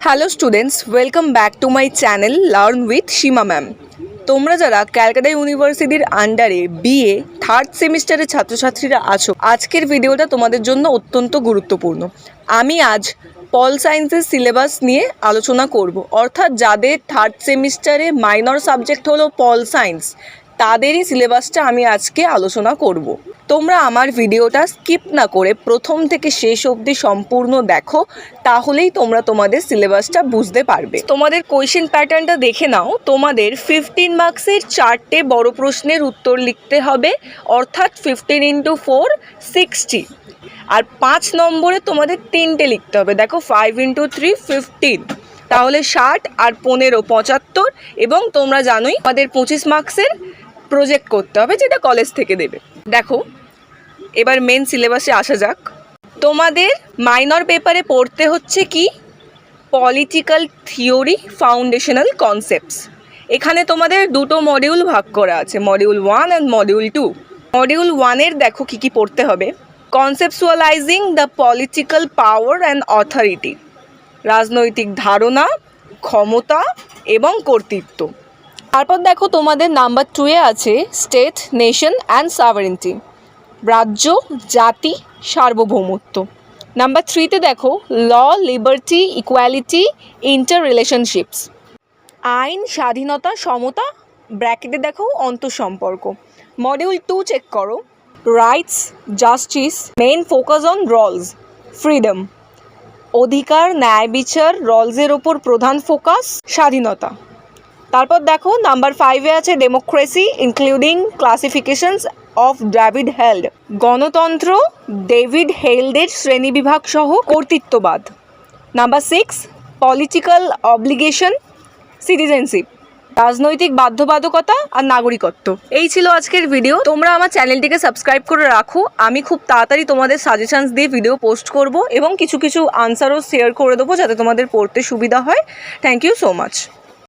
Hello students welcome back to my channel learn with Seema ma'am তোমরা যারা ক্যালকাটা ইউনিভার্সিটির আন্ডারে বিএ থার্ড সেমিস্টারের ছাত্রছাত্রীরা আছো, আজকের ভিডিওটা তোমাদের জন্য অত্যন্ত গুরুত্বপূর্ণ। আমি আজ পল সায়েন্সের সিলেবাস নিয়ে আলোচনা করব। অর্থাৎ যাদের থার্ড সেমিস্টারে মাইনর সাবজেক্ট হলো পল সায়েন্স তাদেরই সিলেবাসটা আমি আজকে আলোচনা করব। তোমরা আমার ভিডিওটা স্কিপ না করে প্রথম থেকে শেষ অবধি সম্পূর্ণ দেখো, তাহলেই তোমরা তোমাদের সিলেবাসটা বুঝতে পারবে। তোমাদের কোয়েশ্চেন প্যাটার্নটা দেখে নাও। তোমাদের ফিফটিন মার্কসের চারটে বড় প্রশ্নের উত্তর লিখতে হবে, অর্থাৎ ফিফটিন ইন্টু ফোর সিক্সটি আর পাঁচ নম্বরে তোমাদের তিনটে লিখতে হবে। দেখো ফাইভ ইন্টু থ্রি ফিফটিন তাহলে ষাট আর পনেরো, পঁচাত্তর। এবং তোমরা জানোই, আমাদের পঁচিশ মার্কসের প্রজেক্ট করতে হবে যেটা কলেজ থেকে দেবে। দেখো, এবার মেন সিলেবাসে আসা যাক। তোমাদের মাইনর পেপারে পড়তে হচ্ছে কি? পলিটিক্যাল থিওরি ফাউন্ডেশনাল কনসেপ্টস এখানে তোমাদের দুটো মডিউল ভাগ করা আছে module one and module two module ওয়ানের দেখো কি কি পড়তে হবে। Conceptualizing the political power and authority রাজনৈতিক ধারণা, ক্ষমতা এবং কর্তৃত্ব। তারপর দেখো তোমাদের নাম্বার টুয়ে আছে স্টেট নেশন অ্যান্ড সাভারেন্টি রাজ্য, জাতি, সার্বভৌমত্ব। নাম্বার থ্রিতে দেখো law liberty equality inter relationships আইন, স্বাধীনতা, সমতা ব্র্যাকেটে দেখো অন্তঃসম্পর্ক। মডিউল টু চেক করো। Rights justice main focus on Rawls freedom অধিকার, ন্যায় বিচার রলসের ওপর প্রধান ফোকাস স্বাধীনতা। তারপর দেখো নাম্বার ফাইভে আছে democracy including classifications of David Held গণতন্ত্র ডেভিড হেল্ডের শ্রেণীবিভাগ সহ কর্তৃত্ববাদ। Number six political obligation citizenship রাজনৈতিক বাধ্যবাধকতা আর নাগরিকত্ব। এই ছিল আজকের ভিডিও তোমরা আমার চ্যানেলটিকে সাবস্ক্রাইব করে রাখো। আমি খুব তাড়াতাড়ি তোমাদের সাজেশানস দিয়ে ভিডিও পোস্ট করব এবং কিছু কিছু আনসারও শেয়ার করে দেবো যাতে তোমাদের পড়তে সুবিধা হয়। Thank you so much